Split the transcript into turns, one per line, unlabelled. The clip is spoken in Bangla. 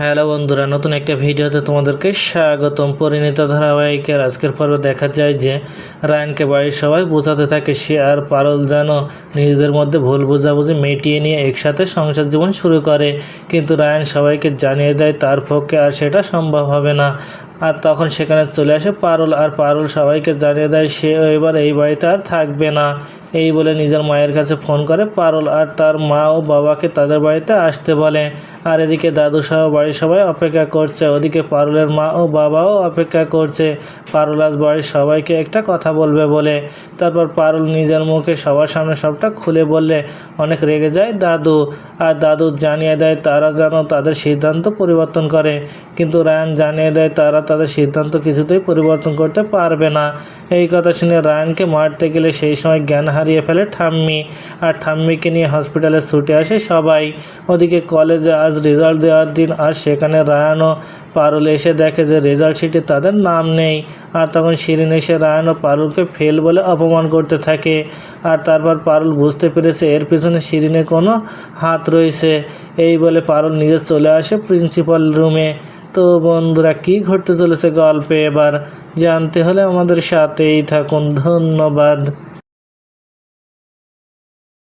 হ্যালো বন্ধুরা, নতুন একটা ভিডিওতে তোমাদেরকে স্বাগতম। পরিণীত ধারাবাহিকের আজকের পর্বে দেখা যায় যে রায়নকে বাড়ির সবাই বোঝাতে থাকে, সে আর পারল যেন নিজেদের মধ্যে ভুল বোঝাবুঝি মিটিয়ে নিয়ে একসাথে সংসার জীবন শুরু করে। কিন্তু রায়ন সবাইকে জানিয়ে দেয়, তার পক্ষে আর সেটা সম্ভব হবে না। আর তখন সেখানে চলে আসে পারুল, আর পারুল সবাইকে জানিয়ে দেয়, সে এবার এই বাড়িতে আর থাকবে না। এই বলে নিজের মায়ের কাছে ফোন করে পারুল, আর তার মা ও বাবাকে তাদের বাড়িতে আসতে বলে। আর এদিকে দাদু সহ বাড়ির সবাই অপেক্ষা করছে, ওদিকে পারুলের মা ও বাবাও অপেক্ষা করছে। পারুল আজ বাড়ির সবাইকে একটা কথা বলবে বলে। তারপর পারুল নিজের মুখে সবার সামনে সবটা খুলে বললে, অনেক রেগে যায় দাদু। আর দাদু জানিয়ে দেয়, তারা যেন তাদের সিদ্ধান্ত পরিবর্তন করে। কিন্তু রায়ান জানিয়ে দেয়, তারা তাদের সিদ্ধান্ত কিছুতেই পরিবর্তন করতে পারবে না। এই কথা শুনে রায়ানকে মারতে গেলে সেই সময় জ্ঞান হারিয়ে ফেলে ঠাম্মি। আর ঠাম্মিকে নিয়ে হসপিটালে ছুটে আসে সবাই। ওদিকে কলেজে আজ রেজাল্ট দেওয়ার দিন, আর সেখানে রায়ান ও পারুল এসে দেখে যে রেজাল্ট শিটে তাদের নাম নেই। আর তখন শিরিন এসে রায়ান ও পারুলকে ফেল বলে অপমান করতে থাকে। আর তারপর পারুল বুঝতে পেরেছে এর পিছনে শিরিনের কোনো হাত রয়েছে। এই বলে পারুল নিজে চলে আসে প্রিন্সিপাল রুমে তো বন্ধুরা কি ঘটতে চলেছে গল্পে? এবার জানতে হলে আমাদের সাথেই থাকুন। ধন্যবাদ।